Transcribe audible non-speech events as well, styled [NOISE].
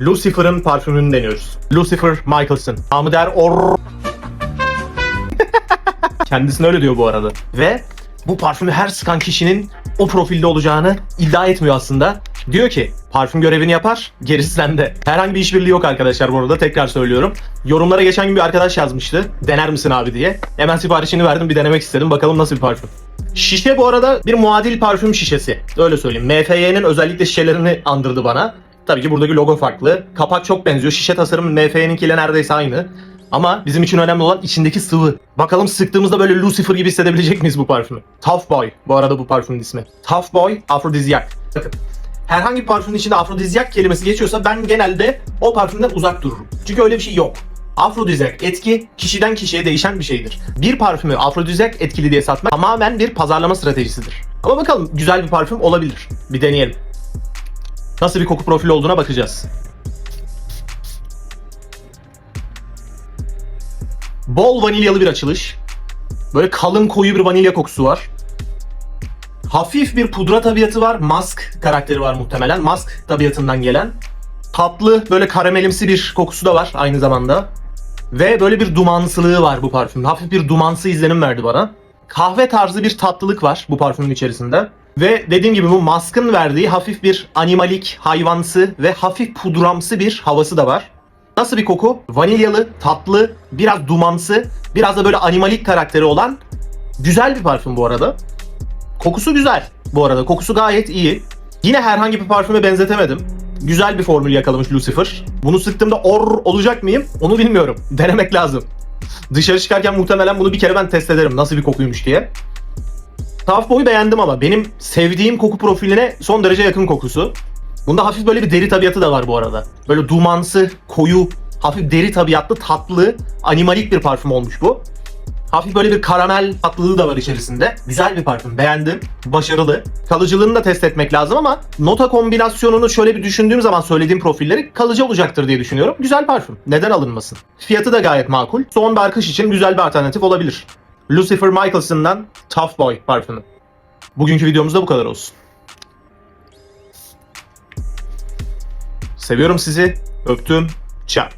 Lucifer'ın parfümünü deniyoruz. Lucifer Michelson. Namı der or... [LAUGHS] Kendisine öyle diyor bu arada. Ve bu parfümü her sıkan kişinin o profilde olacağını iddia etmiyor aslında. Diyor ki parfüm görevini yapar, gerisi sende. Herhangi bir işbirliği yok arkadaşlar bu arada tekrar söylüyorum. Yorumlara geçen gün bir arkadaş yazmıştı. Dener misin abi diye. Hemen siparişini verdim bir denemek istedim. Bakalım nasıl bir parfüm. Şişe bu arada bir muadil parfüm şişesi. Öyle söyleyeyim. MFY'nin özellikle şişelerini andırdı bana. Tabii ki buradaki logo farklı. Kapak çok benziyor. Şişe tasarımı MFY'ninkiyle neredeyse aynı. Ama bizim için önemli olan içindeki sıvı. Bakalım sıktığımızda böyle Lucifer gibi hissedebilecek miyiz bu parfümü? Tough Boy bu arada bu parfümün ismi. Tough Boy afrodizyak. Bakın herhangi bir parfümün içinde afrodizyak kelimesi geçiyorsa ben genelde o parfümden uzak dururum. Çünkü öyle bir şey yok. Afrodizyak etki kişiden kişiye değişen bir şeydir. Bir parfümü afrodizyak etkili diye satmak tamamen bir pazarlama stratejisidir. Ama bakalım güzel bir parfüm olabilir. Bir deneyelim. Nasıl bir koku profili olduğuna bakacağız. Bol vanilyalı bir açılış. Böyle kalın koyu bir vanilya kokusu var. Hafif bir pudra tabiatı var. Mask karakteri var muhtemelen. Mask tabiatından gelen. Tatlı böyle karamelimsi bir kokusu da var aynı zamanda. Ve böyle bir dumansılığı var bu parfümde. Hafif bir dumansı izlenim verdi bana. Kahve tarzı bir tatlılık var bu parfümün içerisinde. Ve dediğim gibi bu maskın verdiği hafif bir animalik, hayvansı ve hafif pudramsı bir havası da var. Nasıl bir koku? Vanilyalı, tatlı, biraz dumansı, biraz da böyle animalik karakteri olan güzel bir parfüm bu arada. Kokusu güzel bu arada. Kokusu gayet iyi. Yine herhangi bir parfüme benzetemedim. Güzel bir formül yakalamış Lucifer. Bunu sıktığımda or olacak mıyım? Onu bilmiyorum. [LAUGHS] Denemek lazım. Dışarı çıkarken muhtemelen bunu bir kere ben test ederim. Nasıl bir kokuymuş diye. Tough Boy'u beğendim ama benim sevdiğim koku profiline son derece yakın kokusu. Bunda hafif böyle bir deri tabiatı da var bu arada. Böyle dumansı, koyu, hafif deri tabiatlı, tatlı, animalik bir parfüm olmuş bu. Hafif böyle bir karamel tatlılığı da var içerisinde. Güzel bir parfüm. Beğendim. Başarılı. Kalıcılığını da test etmek lazım ama nota kombinasyonunu şöyle bir düşündüğüm zaman söylediğim profilleri kalıcı olacaktır diye düşünüyorum. Güzel parfüm. Neden alınmasın? Fiyatı da gayet makul. Son bir akış için güzel bir alternatif olabilir. Lucifer Michelson'dan Tough Boy parfümü. Bugünkü videomuzda bu kadar olsun. Seviyorum sizi. Öptüm. Ciao.